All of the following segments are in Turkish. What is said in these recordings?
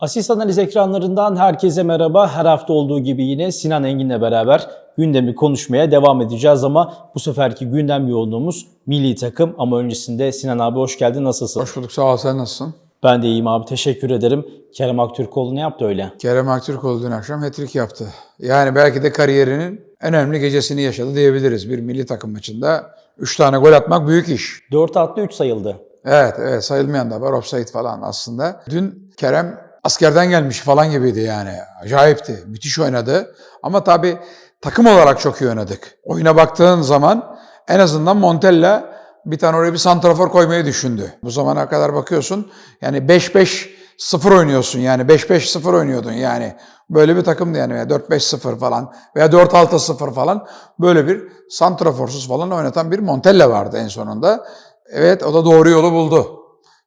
Asist analiz ekranlarından herkese merhaba. Her hafta olduğu gibi yine Sinan Engin'le beraber gündemi konuşmaya devam edeceğiz ama bu seferki gündem yoğunluğumuz milli takım ama öncesinde Sinan abi hoş geldin nasılsın? Hoş bulduk sağ ol sen nasılsın? Ben de iyiyim abi teşekkür ederim. Kerem Aktürkoğlu ne yaptı öyle? Kerem Aktürkoğlu dün akşam hat-trick yaptı. Yani belki de kariyerinin en önemli gecesini yaşadı diyebiliriz. Bir milli takım maçında 3 tane gol atmak büyük iş. 4 attı 3 sayıldı. Evet, evet sayılmayan da var offside falan aslında. Dün Kerem askerden gelmiş falan gibiydi yani. Acayipti. Müthiş oynadı. Ama tabii takım olarak çok iyi oynadık. Oyuna baktığın zaman en azından Montella bir tane oraya bir santrafor koymayı düşündü. Bu zamana kadar bakıyorsun yani 5-5-0 oynuyorsun yani 5-5-0 oynuyordun yani. Böyle bir takımdı yani veya 4-5-0 falan veya 4-6-0 falan böyle bir santraforsuz falan oynatan bir Montella vardı en sonunda. Evet o da doğru yolu buldu.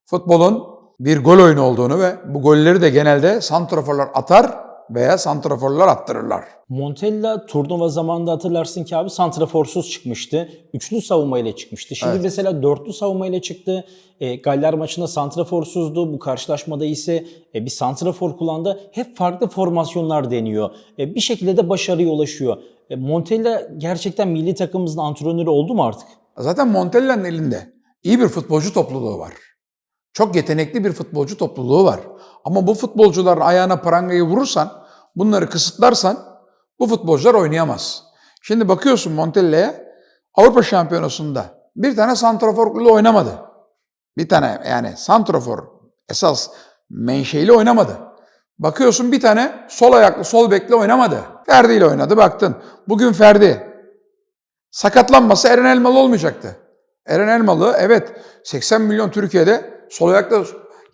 Futbolun bir gol oyunu olduğunu ve bu golleri de genelde santraforlar atar veya santraforlar attırırlar. Montella turnuva zamanında hatırlarsın ki abi santraforsuz çıkmıştı. Üçlü savunmayla çıkmıştı. Şimdi Evet. mesela dörtlü savunmayla çıktı. E, Galler maçında santraforsuzdu. Bu karşılaşmada ise e, bir santrafor kullandı. Hep farklı formasyonlar deniyor. E, bir şekilde de başarıya ulaşıyor. E, Montella gerçekten milli takımımızın antrenörü oldu mu artık? Zaten Montella'nın elinde iyi bir futbolcu topluluğu var. Çok yetenekli bir futbolcu topluluğu var. Ama bu futbolcuların ayağına prangayı vurursan, bunları kısıtlarsan bu futbolcular oynayamaz. Şimdi bakıyorsun Montella'ya Avrupa Şampiyonası'nda bir tane santraforla oynamadı. Bir tane yani santrafor esas menşeili oynamadı. Bakıyorsun bir tane sol ayaklı sol bekle oynamadı. Ferdi ile oynadı baktın. Bugün Ferdi sakatlanmasa Eren Elmalı olmayacaktı. Eren Elmalı evet 80 milyon Türkiye'de sol ayaklı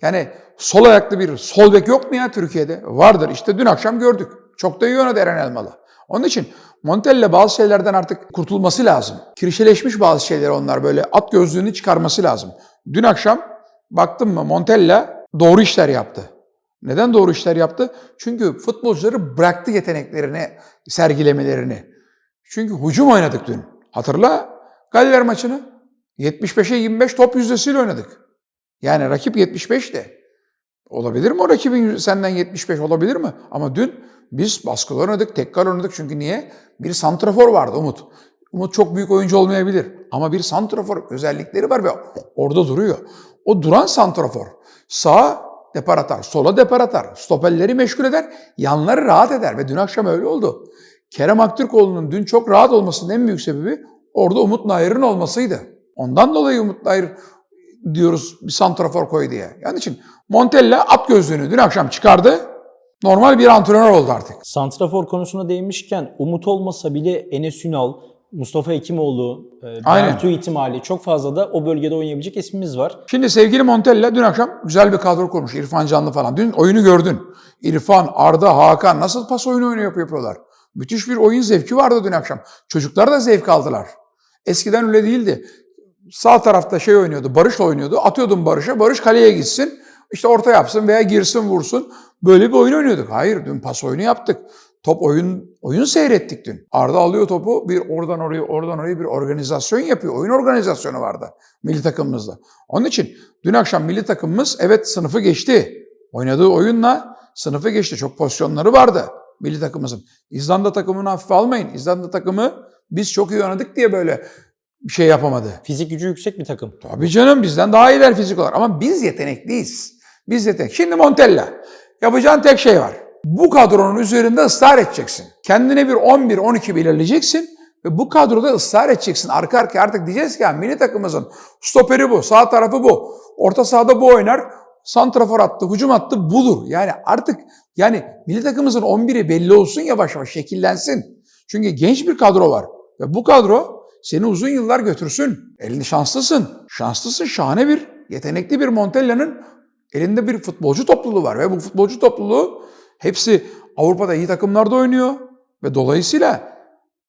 yani sol ayaklı bir sol bek yok mu ya Türkiye'de? Vardır. İşte dün akşam gördük. Çok da iyi oynadı Eren Elmalı. Onun için Montella bazı şeylerden artık kurtulması lazım. Kirişeleşmiş bazı şeyleri onlar böyle at gözlüğünü çıkarması lazım. Dün akşam baktım mı Montella doğru işler yaptı. Neden doğru işler yaptı? Çünkü futbolcuları bıraktı yeteneklerini, sergilemelerini. Çünkü hücum oynadık dün. Hatırla Galler maçını. 75'e 25 top yüzdesiyle oynadık. Yani rakip 75 de. Olabilir mi o rakibin senden 75 olabilir mi? Ama dün biz baskılı oynadık, tekrar oynadık. Çünkü niye? Bir santrafor vardı Umut. Umut çok büyük oyuncu olmayabilir. Ama bir santrafor özellikleri var ve orada duruyor. O duran santrafor sağa depar atar, sola depar atar, stoperleri meşgul eder, yanları rahat eder ve dün akşam öyle oldu. Kerem Aktürkoğlu'nun dün çok rahat olmasının en büyük sebebi orada Umut Nayır'ın olmasıydı. Ondan dolayı Umut Nayır diyoruz bir santrafor koy diye. Yani için Montella at gözlüğünü dün akşam çıkardı. Normal bir antrenör oldu artık. Santrafor konusuna değinmişken Umut olmasa bile Enes Ünal, Mustafa Ekimoğlu, e. Bertu ihtimali çok fazla da o bölgede oynayabilecek ismimiz var. Şimdi sevgili Montella dün akşam güzel bir kadro kurmuş. İrfan Canlı falan. Dün oyunu gördün. İrfan, Arda, Hakan nasıl pas oyunu oyunu yapıyor- yapıyorlar. Müthiş bir oyun zevki vardı dün akşam. Çocuklar da zevk aldılar. Eskiden öyle değildi. Sağ tarafta şey oynuyordu, Barış oynuyordu. Atıyordun Barış'a, Barış kaleye gitsin. işte orta yapsın veya girsin vursun. Böyle bir oyun oynuyorduk. Hayır, dün pas oyunu yaptık. Top oyun oyun seyrettik dün. Arda alıyor topu, bir oradan oraya, oradan oraya bir organizasyon yapıyor. Oyun organizasyonu vardı milli takımımızda. Onun için dün akşam milli takımımız evet sınıfı geçti. Oynadığı oyunla sınıfı geçti. Çok pozisyonları vardı milli takımımızın. İzlanda takımını hafife almayın. İzlanda takımı biz çok iyi oynadık diye böyle bir şey yapamadı. Fizik gücü yüksek bir takım. Tabii canım bizden daha iyiler fizik olarak ama biz yetenekliyiz. Biz yetenek. Şimdi Montella. Yapacağın tek şey var. Bu kadronun üzerinde ısrar edeceksin. Kendine bir 11-12 belirleyeceksin ve bu kadroda ısrar edeceksin. Arka arkaya artık diyeceğiz ki ya milli takımımızın stoperi bu, sağ tarafı bu. Orta sahada bu oynar. Santrafor attı, hücum attı budur. Yani artık yani milli takımımızın 11'i belli olsun yavaş yavaş şekillensin. Çünkü genç bir kadro var. Ve bu kadro seni uzun yıllar götürsün. Elini şanslısın. Şanslısın, şahane bir, yetenekli bir Montella'nın elinde bir futbolcu topluluğu var. Ve bu futbolcu topluluğu hepsi Avrupa'da iyi takımlarda oynuyor. Ve dolayısıyla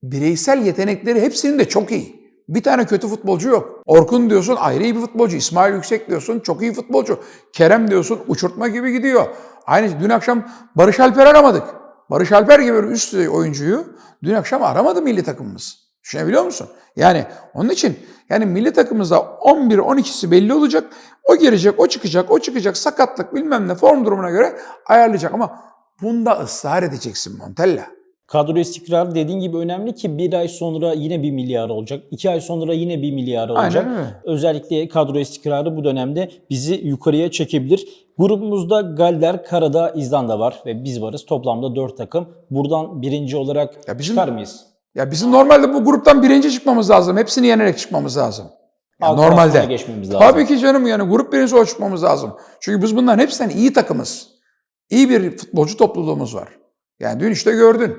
bireysel yetenekleri hepsinin de çok iyi. Bir tane kötü futbolcu yok. Orkun diyorsun ayrı iyi bir futbolcu. İsmail Yüksek diyorsun çok iyi futbolcu. Kerem diyorsun uçurtma gibi gidiyor. Aynı dün akşam Barış Alper aramadık. Barış Alper gibi bir üst düzey oyuncuyu dün akşam aramadı milli takımımız. Düşünebiliyor musun? Yani onun için yani milli takımımızda 11-12'si belli olacak. O girecek, o çıkacak, o çıkacak. Sakatlık bilmem ne form durumuna göre ayarlayacak. Ama bunda ısrar edeceksin Montella. Kadro istikrarı dediğin gibi önemli ki bir ay sonra yine bir milyar olacak. iki ay sonra yine bir milyar olacak. Aynen öyle. Özellikle kadro istikrarı bu dönemde bizi yukarıya çekebilir. Grubumuzda Galler, Karadağ, İzlanda var ve biz varız. Toplamda 4 takım. Buradan birinci olarak Ya bizim- çıkar mıyız? Ya bizim normalde bu gruptan birinci çıkmamız lazım. Hepsini yenerek çıkmamız lazım. Ya Alt normalde. geçmemiz lazım. Tabii ki canım yani grup birincisi o çıkmamız lazım. Çünkü biz bunların hepsinden iyi takımız. İyi bir futbolcu topluluğumuz var. Yani dün işte gördün.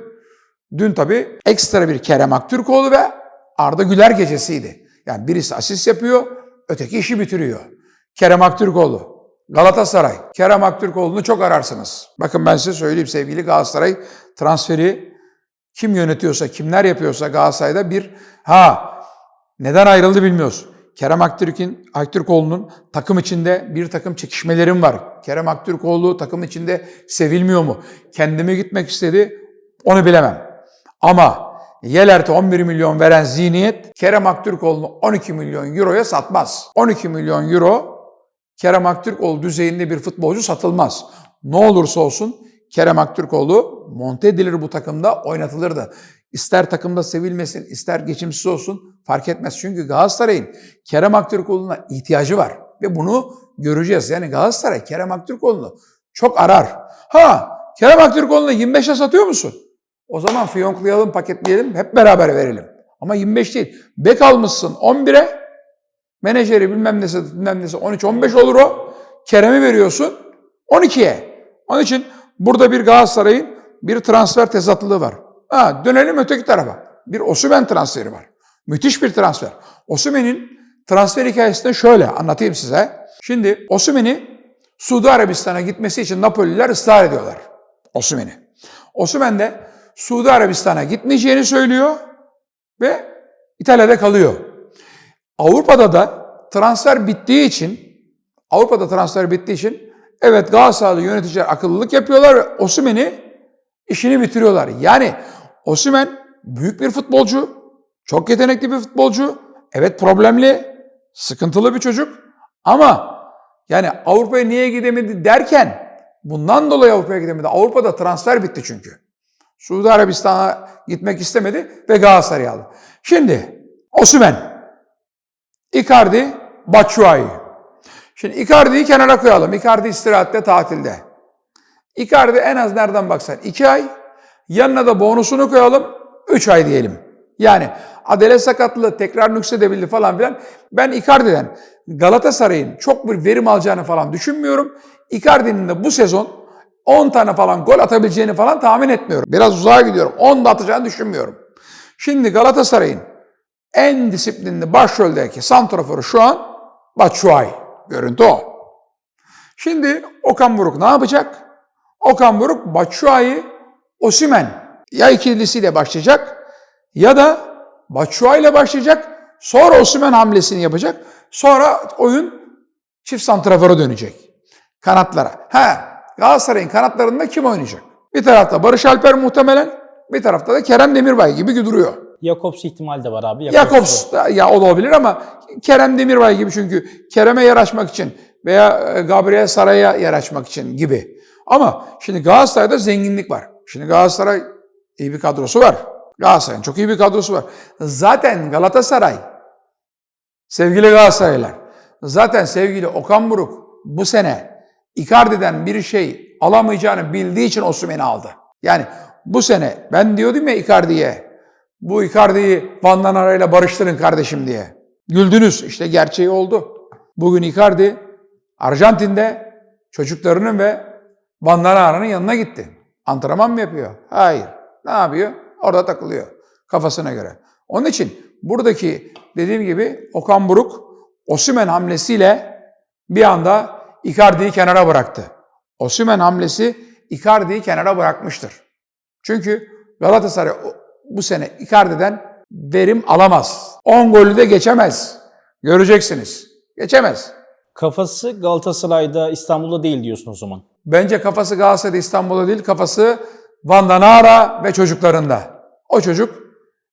Dün tabii ekstra bir Kerem Aktürkoğlu ve Arda Güler gecesiydi. Yani birisi asist yapıyor, öteki işi bitiriyor. Kerem Aktürkoğlu. Galatasaray. Kerem Aktürkoğlu'nu çok ararsınız. Bakın ben size söyleyeyim sevgili Galatasaray transferi kim yönetiyorsa, kimler yapıyorsa Galatasaray'da bir ha neden ayrıldı bilmiyoruz. Kerem Aktürk'ün Aktürkoğlu'nun takım içinde bir takım çekişmelerim var. Kerem Aktürkoğlu takım içinde sevilmiyor mu? Kendime gitmek istedi. Onu bilemem. Ama Yelert'e 11 milyon veren zihniyet Kerem Aktürkoğlu'nu 12 milyon euroya satmaz. 12 milyon euro Kerem Aktürkoğlu düzeyinde bir futbolcu satılmaz. Ne olursa olsun Kerem Aktürkoğlu monte edilir bu takımda oynatılırdı. İster takımda sevilmesin, ister geçimsiz olsun fark etmez. Çünkü Galatasaray'ın Kerem Aktürkoğlu'na ihtiyacı var. Ve bunu göreceğiz. Yani Galatasaray Kerem Aktürkoğlu'nu çok arar. Ha Kerem Aktürkoğlu'nu 25'e satıyor musun? O zaman fiyonklayalım, paketleyelim, hep beraber verelim. Ama 25 değil. Bek almışsın 11'e, menajeri bilmem nesi, bilmem nesi 13-15 olur o. Kerem'i veriyorsun 12'ye. Onun için burada bir Galatasaray'ın bir transfer tezatlılığı var. Ha, dönelim öteki tarafa. Bir Osimhen transferi var. Müthiş bir transfer. Osimhen'in transfer hikayesini şöyle anlatayım size. Şimdi Osimhen'i Suudi Arabistan'a gitmesi için Napoliler ısrar ediyorlar. Osimhen'i. Osimhen de Suudi Arabistan'a gitmeyeceğini söylüyor ve İtalya'da kalıyor. Avrupa'da da transfer bittiği için Avrupa'da transfer bittiği için evet Galatasaraylı yöneticiler akıllılık yapıyorlar ve Osimhen'i işini bitiriyorlar. Yani Osimhen büyük bir futbolcu, çok yetenekli bir futbolcu. Evet problemli, sıkıntılı bir çocuk ama yani Avrupa'ya niye gidemedi derken bundan dolayı Avrupa'ya gidemedi. Avrupa'da transfer bitti çünkü. Suudi Arabistan'a gitmek istemedi ve Galatasaray'ı aldı. Şimdi Osimhen, Icardi, Batshuayi. Şimdi Icardi'yi kenara koyalım. Icardi istirahatte, tatilde. Icardi en az nereden baksan 2 ay, yanına da bonusunu koyalım 3 ay diyelim. Yani Adele sakatlığı tekrar nüksedebildi falan filan. Ben Icardi'den Galatasaray'ın çok bir verim alacağını falan düşünmüyorum. Icardi'nin de bu sezon 10 tane falan gol atabileceğini falan tahmin etmiyorum. Biraz uzağa gidiyorum. 10 da atacağını düşünmüyorum. Şimdi Galatasaray'ın en disiplinli başroldeki santraforu şu an Batshuayi. Görüntü o. Şimdi Okan Buruk ne yapacak? Okan Buruk Batshuayi, Osimhen ya ikilisiyle başlayacak ya da Batshuayi ile başlayacak. Sonra Osimhen hamlesini yapacak. Sonra oyun çift santrafora dönecek. Kanatlara. Ha, Galatasaray'ın kanatlarında kim oynayacak? Bir tarafta Barış Alper muhtemelen, bir tarafta da Kerem Demirbay gibi duruyor. Jakobs ihtimal de var abi. Jakobs da ya olabilir ama Kerem Demirbay gibi çünkü Kerem'e yaraşmak için veya e, Gabriel Saray'a yaraşmak için gibi. Ama şimdi Galatasaray'da zenginlik var. Şimdi Galatasaray iyi bir kadrosu var. Galatasaray'ın çok iyi bir kadrosu var. Zaten Galatasaray sevgili Galatasaraylılar zaten sevgili Okan Buruk bu sene Icardi'den bir şey alamayacağını bildiği için Osimhen'i aldı. Yani bu sene ben diyordum ya Icardi'ye bu Icardi'yi Van Danara barıştırın kardeşim diye. Güldünüz. İşte gerçeği oldu. Bugün Icardi Arjantin'de çocuklarının ve Van Danara'nın yanına gitti. Antrenman mı yapıyor? Hayır. Ne yapıyor? Orada takılıyor. Kafasına göre. Onun için buradaki dediğim gibi Okan Buruk Osimhen hamlesiyle bir anda Icardi'yi kenara bıraktı. Osimhen hamlesi Icardi'yi kenara bırakmıştır. Çünkü Galatasaray bu sene Icardi'den verim alamaz. 10 golü de geçemez. Göreceksiniz. Geçemez. Kafası Galatasaray'da, İstanbul'da değil diyorsun o zaman. Bence kafası Galatasaray'da İstanbul'da değil, kafası Van Danara ve çocuklarında. O çocuk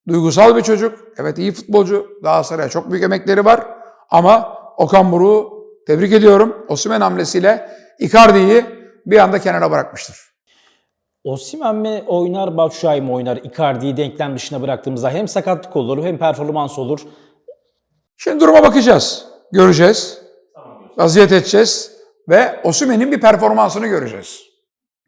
Duygusal bir çocuk. Evet iyi futbolcu. Galatasaray'a çok büyük emekleri var. Ama Okan Buruk'u tebrik ediyorum. Osimhen hamlesiyle Icardi'yi bir anda kenara bırakmıştır. Osimhen mi oynar, Batshuayi mi oynar? Icardi'yi denklem dışına bıraktığımızda hem sakatlık olur hem performans olur. Şimdi duruma bakacağız. Göreceğiz. Vaziyet edeceğiz. Ve Osimhen'in bir performansını göreceğiz.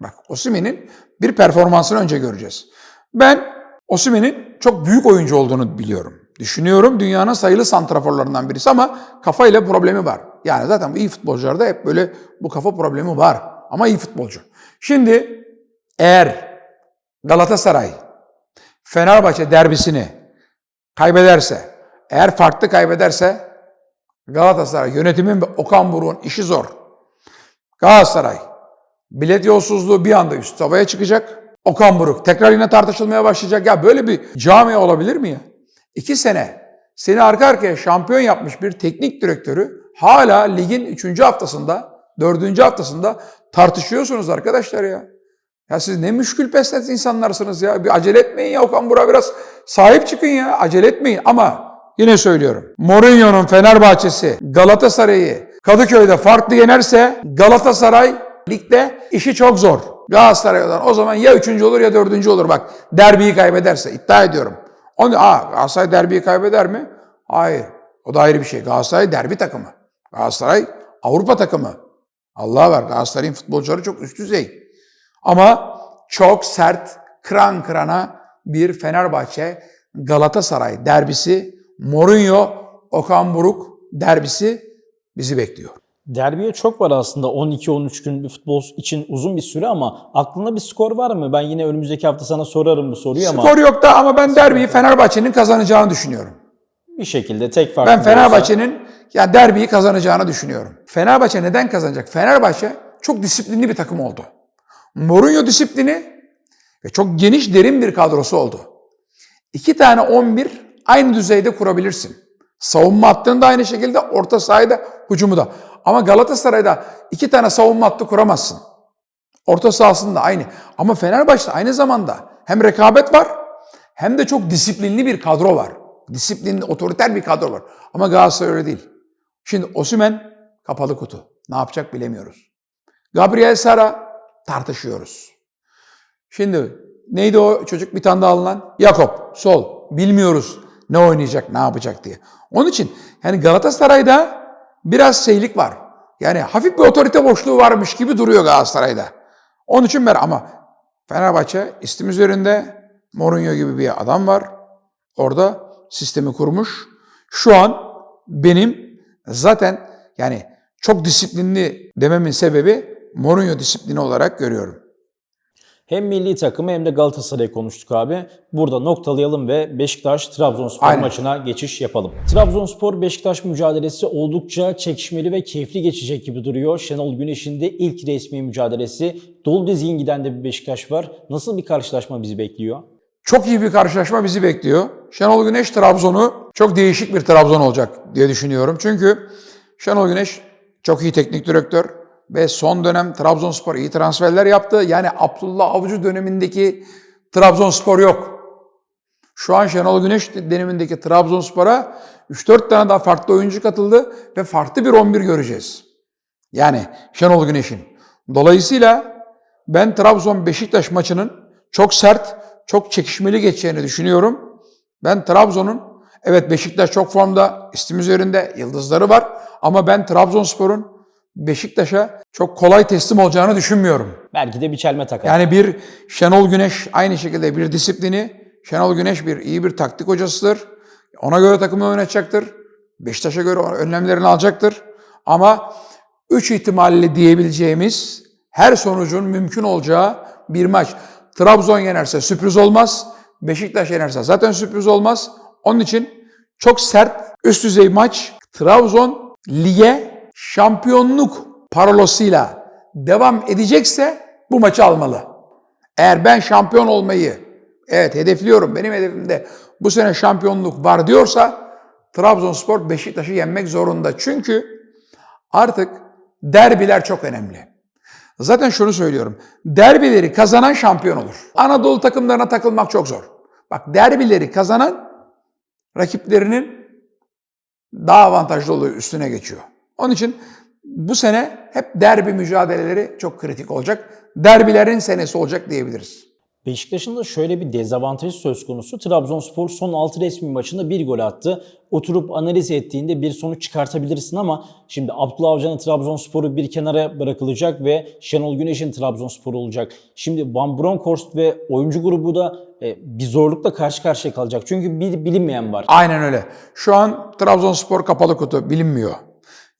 Bak Osimhen'in bir performansını önce göreceğiz. Ben Osimhen'in çok büyük oyuncu olduğunu biliyorum. Düşünüyorum dünyanın sayılı santraforlarından birisi ama kafayla problemi var. Yani zaten iyi futbolcularda hep böyle bu kafa problemi var. Ama iyi futbolcu. Şimdi eğer Galatasaray Fenerbahçe derbisini kaybederse, eğer farklı kaybederse Galatasaray yönetimin ve Okan Buruk'un işi zor. Galatasaray bilet yolsuzluğu bir anda üst havaya çıkacak. Okan Buruk tekrar yine tartışılmaya başlayacak. Ya böyle bir camia olabilir mi ya? İki sene seni arka arkaya şampiyon yapmış bir teknik direktörü hala ligin üçüncü haftasında, dördüncü haftasında tartışıyorsunuz arkadaşlar ya. Ya siz ne müşkül pesnet insanlarsınız ya. Bir acele etmeyin ya Okan Burak'a biraz sahip çıkın ya. Acele etmeyin ama yine söylüyorum. Mourinho'nun Fenerbahçe'si Galatasaray'ı Kadıköy'de farklı yenerse Galatasaray ligde işi çok zor. Galatasaray'dan o zaman ya üçüncü olur ya dördüncü olur bak. Derbiyi kaybederse iddia ediyorum. Onu, aa, Galatasaray derbiyi kaybeder mi? Hayır. O da ayrı bir şey. Galatasaray derbi takımı. Galatasaray Avrupa takımı. Allah var. Galatasaray'ın futbolcuları çok üst düzey. Ama çok sert, kıran kırana bir Fenerbahçe Galatasaray derbisi, Mourinho, Okan Buruk derbisi bizi bekliyor. Derbiye çok var aslında 12-13 gün bir futbol için uzun bir süre ama aklında bir skor var mı? Ben yine önümüzdeki hafta sana sorarım bu soruyu ama Skor yok da ama ben derbiyi Fenerbahçe'nin kazanacağını düşünüyorum. bir şekilde tek farklı Ben Fenerbahçe'nin ya derbiyi kazanacağını düşünüyorum. Fenerbahçe neden kazanacak? Fenerbahçe çok disiplinli bir takım oldu. Mourinho disiplini ve çok geniş derin bir kadrosu oldu. İki tane 11 aynı düzeyde kurabilirsin. Savunma hattını da aynı şekilde, orta sahayı da, hücumu da. Ama Galatasaray'da iki tane savunma hattı kuramazsın. Orta sahasında aynı. Ama Fenerbahçe'de aynı zamanda hem rekabet var hem de çok disiplinli bir kadro var. Disiplinli, otoriter bir kadro var. Ama Galatasaray öyle değil. Şimdi Osimhen kapalı kutu. Ne yapacak bilemiyoruz. Gabriel Sara tartışıyoruz. Şimdi neydi o çocuk bir tane daha alınan? Jakob, sol. Bilmiyoruz ne oynayacak, ne yapacak diye. Onun için yani Galatasaray'da biraz şeylik var. Yani hafif bir otorite boşluğu varmış gibi duruyor Galatasaray'da. Onun için ben ama Fenerbahçe istim üzerinde Mourinho gibi bir adam var. Orada sistemi kurmuş. Şu an benim zaten yani çok disiplinli dememin sebebi Mourinho disiplini olarak görüyorum. Hem milli takımı hem de Galatasaray'ı konuştuk abi. Burada noktalayalım ve Beşiktaş-Trabzonspor Aynen. maçına geçiş yapalım. Trabzonspor-Beşiktaş mücadelesi oldukça çekişmeli ve keyifli geçecek gibi duruyor. Şenol Güneş'in de ilk resmi mücadelesi. Dolu dizgin giden de bir Beşiktaş var. Nasıl bir karşılaşma bizi bekliyor? Çok iyi bir karşılaşma bizi bekliyor. Şenol Güneş Trabzon'u çok değişik bir Trabzon olacak diye düşünüyorum. Çünkü Şenol Güneş çok iyi teknik direktör ve son dönem Trabzonspor iyi transferler yaptı. Yani Abdullah Avcı dönemindeki Trabzonspor yok. Şu an Şenol Güneş dönemindeki Trabzonspor'a 3-4 tane daha farklı oyuncu katıldı ve farklı bir 11 göreceğiz. Yani Şenol Güneş'in. Dolayısıyla ben Trabzon-Beşiktaş maçının çok sert, çok çekişmeli geçeceğini düşünüyorum. Ben Trabzon'un, evet Beşiktaş çok formda, istim üzerinde yıldızları var. Ama ben Trabzonspor'un Beşiktaş'a çok kolay teslim olacağını düşünmüyorum. Belki de bir çelme takar. Yani bir Şenol Güneş aynı şekilde bir disiplini, Şenol Güneş bir iyi bir taktik hocasıdır. Ona göre takımı yönetecektir. Beşiktaş'a göre önlemlerini alacaktır. Ama üç ihtimalle diyebileceğimiz her sonucun mümkün olacağı bir maç. Trabzon yenerse sürpriz olmaz. Beşiktaş yenerse zaten sürpriz olmaz. Onun için çok sert, üst düzey maç. Trabzon lige şampiyonluk parolosuyla devam edecekse bu maçı almalı. Eğer ben şampiyon olmayı evet hedefliyorum, benim hedefimde bu sene şampiyonluk var diyorsa Trabzonspor Beşiktaş'ı yenmek zorunda. Çünkü artık derbiler çok önemli. Zaten şunu söylüyorum. Derbileri kazanan şampiyon olur. Anadolu takımlarına takılmak çok zor. Bak derbileri kazanan rakiplerinin daha avantajlı oluyor, üstüne geçiyor. Onun için bu sene hep derbi mücadeleleri çok kritik olacak. Derbilerin senesi olacak diyebiliriz. Beşiktaş'ın da şöyle bir dezavantajı söz konusu. Trabzonspor son 6 resmi maçında bir gol attı. Oturup analiz ettiğinde bir sonuç çıkartabilirsin ama şimdi Abdullah Avcı'nın Trabzonspor'u bir kenara bırakılacak ve Şenol Güneş'in Trabzonspor olacak. Şimdi Van Bronckhorst ve oyuncu grubu da e, bir zorlukla karşı karşıya kalacak. Çünkü bir bilinmeyen var. Aynen öyle. Şu an Trabzonspor kapalı kutu bilinmiyor.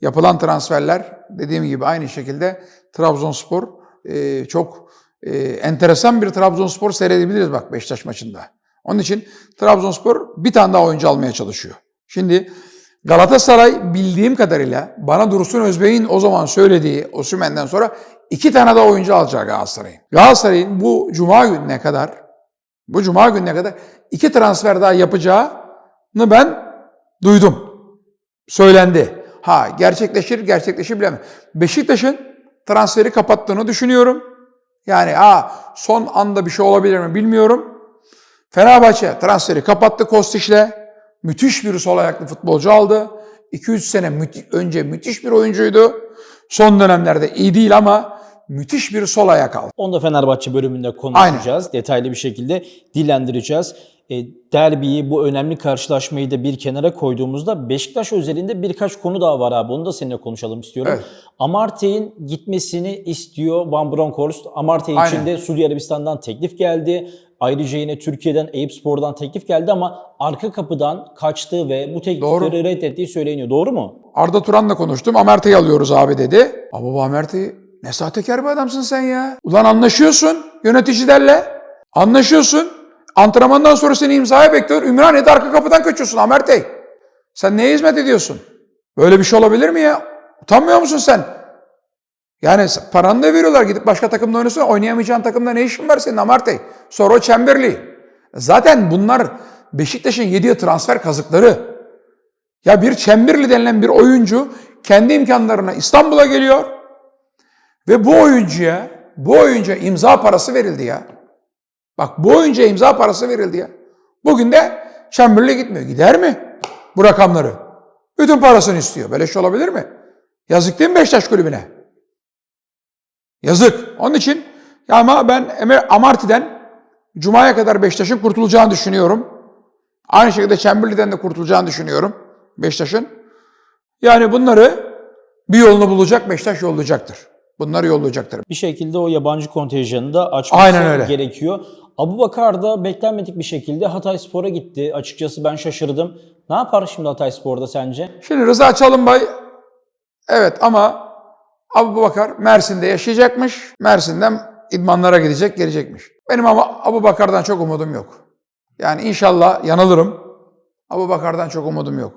Yapılan transferler dediğim gibi aynı şekilde Trabzonspor e, çok e, enteresan bir Trabzonspor seyredebiliriz bak Beşiktaş maçında. Onun için Trabzonspor bir tane daha oyuncu almaya çalışıyor. Şimdi Galatasaray bildiğim kadarıyla bana Dursun Özbey'in o zaman söylediği Osimhen'den sonra iki tane daha oyuncu alacak Galatasaray'ın. Galatasaray'ın bu cuma gününe kadar bu cuma gününe kadar iki transfer daha yapacağını ben duydum. Söylendi. Ha gerçekleşir gerçekleşir bilemem. Beşiktaş'ın transferi kapattığını düşünüyorum. Yani ha son anda bir şey olabilir mi bilmiyorum. Fenerbahçe transferi kapattı Kostic'le. Müthiş bir sol ayaklı futbolcu aldı. 2-3 sene müthi- önce müthiş bir oyuncuydu. Son dönemlerde iyi değil ama müthiş bir sol ayak aldı. Onu da Fenerbahçe bölümünde konuşacağız. Detaylı bir şekilde dillendireceğiz. E, derbiyi, bu önemli karşılaşmayı da bir kenara koyduğumuzda Beşiktaş özelinde birkaç konu daha var abi. Onu da seninle konuşalım istiyorum. Evet. Amartey'in gitmesini istiyor Van Bronckhorst. Amartey için de Suudi Arabistan'dan teklif geldi. Ayrıca yine Türkiye'den Eyüp Spor'dan teklif geldi ama arka kapıdan kaçtığı ve bu teklifleri Doğru. reddettiği söyleniyor. Doğru mu? Arda Turan'la konuştum. Amerte'yi alıyoruz abi dedi. Ama bu Amerte'yi ne sahtekar bir adamsın sen ya. Ulan anlaşıyorsun yöneticilerle. Anlaşıyorsun. Antrenmandan sonra seni imzaya bekliyor. Ümraniye'de arka kapıdan kaçıyorsun Amertey. Sen neye hizmet ediyorsun? Böyle bir şey olabilir mi ya? Utanmıyor musun sen? Yani paranı da veriyorlar. Gidip başka takımda oynasın. Oynayamayacağın takımda ne işin var senin Amertey? Sonra o Chamberlain. Zaten bunlar Beşiktaş'ın yediği transfer kazıkları. Ya bir Çembirli denilen bir oyuncu kendi imkanlarına İstanbul'a geliyor ve bu oyuncuya bu oyuncuya imza parası verildi ya. Bak bu oyuncuya imza parası verildi ya. Bugün de Çembirli gitmiyor. Gider mi bu rakamları? Bütün parasını istiyor. Böyle şey olabilir mi? Yazık değil mi Beşiktaş kulübüne? Yazık. Onun için ya ama ben Emre Amarty'den Cuma'ya kadar Beşiktaş'ın kurtulacağını düşünüyorum. Aynı şekilde Çembirli'den de kurtulacağını düşünüyorum Beşiktaş'ın. Yani bunları bir yolunu bulacak Beşiktaş yollayacaktır. Bunları yollayacaktır. bir şekilde o yabancı kontenjanını da açması Aynen öyle. gerekiyor. Abu Bakar da beklenmedik bir şekilde Hatay Spor'a gitti. Açıkçası ben şaşırdım. Ne yapar şimdi Hatay Spor'da sence? Şimdi Rıza Çalınbay evet ama Abu Bakar Mersin'de yaşayacakmış. Mersin'den idmanlara gidecek, gelecekmiş. Benim ama Abu Bakar'dan çok umudum yok. Yani inşallah yanılırım. Abu Bakar'dan çok umudum yok.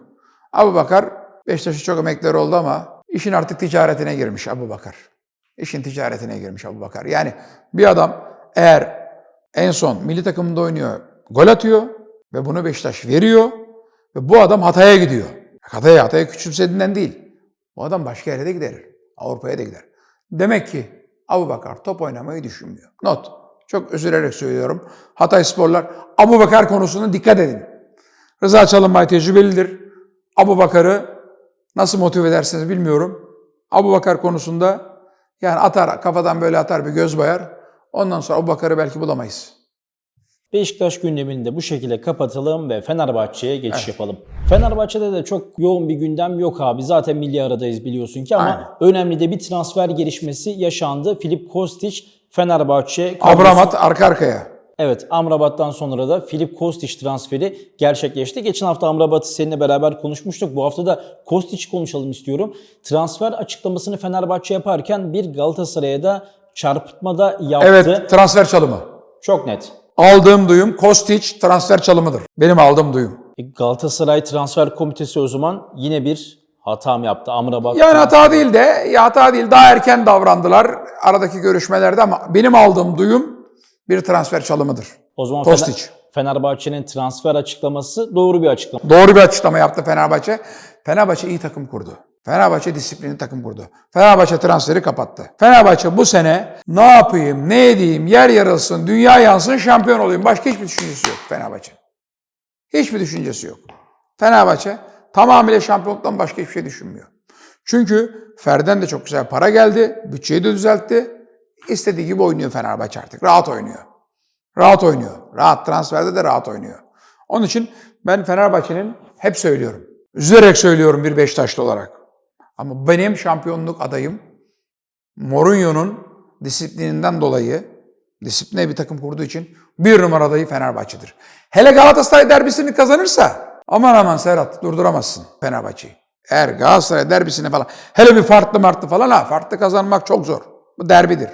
Abu Bakar Beşiktaş'ı çok emekleri oldu ama işin artık ticaretine girmiş Abu Bakar. İşin ticaretine girmiş Abu Bakar. Yani bir adam eğer en son milli takımında oynuyor, gol atıyor ve bunu Beşiktaş veriyor ve bu adam Hatay'a gidiyor. Hatay'a, Hatay'a küçümsediğinden değil. Bu adam başka yere de gider. Avrupa'ya da gider. Demek ki Abu Bakar top oynamayı düşünmüyor. Not. Çok üzülerek söylüyorum. Hatay sporlar Abu Bakar konusuna dikkat edin. Rıza Çalınbay tecrübelidir. Abu Bakar'ı nasıl motive edersiniz bilmiyorum. Abu Bakar konusunda yani atar, kafadan böyle atar bir göz bayar. Ondan sonra Abu Bakar'ı belki bulamayız. Beşiktaş gündemini de bu şekilde kapatalım ve Fenerbahçe'ye geçiş yapalım. Fenerbahçe'de de çok yoğun bir gündem yok abi. Zaten milli aradayız biliyorsun ki ama önemli de bir transfer gelişmesi yaşandı. Filip Kostic Fenerbahçe kadrosu- Abramat arka arkaya. Evet Amrabat'tan sonra da Filip Kostic transferi gerçekleşti. Geçen hafta Amrabat'ı seninle beraber konuşmuştuk. Bu hafta da Kostic'i konuşalım istiyorum. Transfer açıklamasını Fenerbahçe yaparken bir Galatasaray'a da çarpıtmada yaptı. Evet transfer çalımı. Çok net. Aldığım duyum Kostic transfer çalımıdır. Benim aldığım duyum. E, Galatasaray Transfer Komitesi o zaman yine bir hata mı yaptı? Amrabat Yani hata değil de ya hata değil daha erken davrandılar aradaki görüşmelerde ama benim aldığım duyum bir transfer çalımıdır. o zaman. Fener- Fenerbahçe'nin transfer açıklaması doğru bir açıklama. Doğru bir açıklama yaptı Fenerbahçe. Fenerbahçe iyi takım kurdu. Fenerbahçe disiplini takım kurdu. Fenerbahçe transferi kapattı. Fenerbahçe bu sene ne yapayım, ne edeyim, yer yarılsın, dünya yansın, şampiyon olayım. Başka hiçbir düşüncesi yok Fenerbahçe. Hiçbir düşüncesi yok. Fenerbahçe tamamıyla şampiyonluktan başka hiçbir şey düşünmüyor. Çünkü Ferden de çok güzel para geldi, bütçeyi de düzeltti. İstediği gibi oynuyor Fenerbahçe artık. Rahat oynuyor. Rahat oynuyor. Rahat transferde de rahat oynuyor. Onun için ben Fenerbahçe'nin hep söylüyorum. Üzülerek söylüyorum bir Beşiktaşlı olarak. Ama benim şampiyonluk adayım Mourinho'nun disiplininden dolayı disipline bir takım kurduğu için bir numara adayı Fenerbahçe'dir. Hele Galatasaray derbisini kazanırsa aman aman Serhat durduramazsın Fenerbahçe'yi. Eğer Galatasaray derbisini falan hele bir farklı martlı falan ha farklı kazanmak çok zor. Bu derbidir.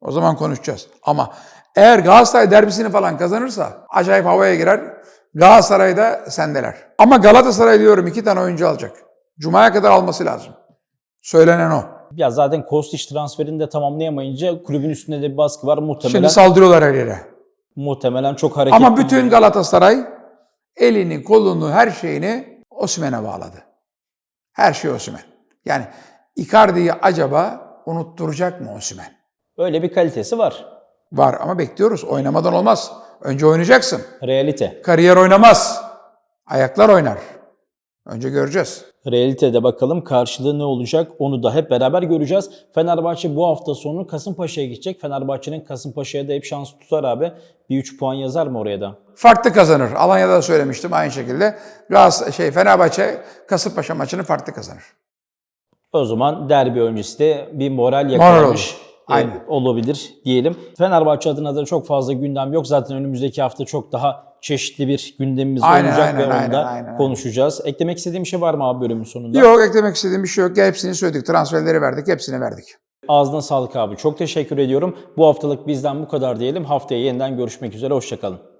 O zaman konuşacağız. Ama eğer Galatasaray derbisini falan kazanırsa acayip havaya girer. Galatasaray'da sendeler. Ama Galatasaray diyorum iki tane oyuncu alacak. Cuma'ya kadar alması lazım. Söylenen o. Ya zaten Kostić transferini de tamamlayamayınca kulübün üstünde de bir baskı var. Muhtemelen Şimdi saldırıyorlar her yere. muhtemelen çok hareketli. Ama bütün Galatasaray elini, kolunu, her şeyini Osimhen'e bağladı. Her şey Osimhen. Yani Icardi'yi acaba unutturacak mı Osimhen? öyle bir kalitesi var. Var ama bekliyoruz. Oynamadan olmaz. Önce oynayacaksın. Realite. Kariyer oynamaz. Ayaklar oynar. Önce göreceğiz. Realitede bakalım karşılığı ne olacak onu da hep beraber göreceğiz. Fenerbahçe bu hafta sonu Kasımpaşa'ya gidecek. Fenerbahçe'nin Kasımpaşa'ya da hep şans tutar abi. Bir 3 puan yazar mı oraya da? Farklı kazanır. Alanya'da da söylemiştim aynı şekilde. Galatasaray, şey, Fenerbahçe Kasımpaşa maçını farklı kazanır. O zaman derbi öncesi de bir moral Moral yakalamış olur. Aynen. olabilir diyelim. Fenerbahçe adına da çok fazla gündem yok. Zaten önümüzdeki hafta çok daha çeşitli bir gündemimiz Aynen, olacak aynen, ve aynen, da aynen, aynen. konuşacağız. Eklemek istediğim bir şey var mı abi bölümün sonunda? Yok eklemek istediğim bir şey yok. Hepsini söyledik. Transferleri verdik. Hepsini verdik. Ağzına sağlık abi. Çok teşekkür ediyorum. Bu haftalık bizden bu kadar diyelim. Haftaya yeniden görüşmek üzere. Hoşçakalın.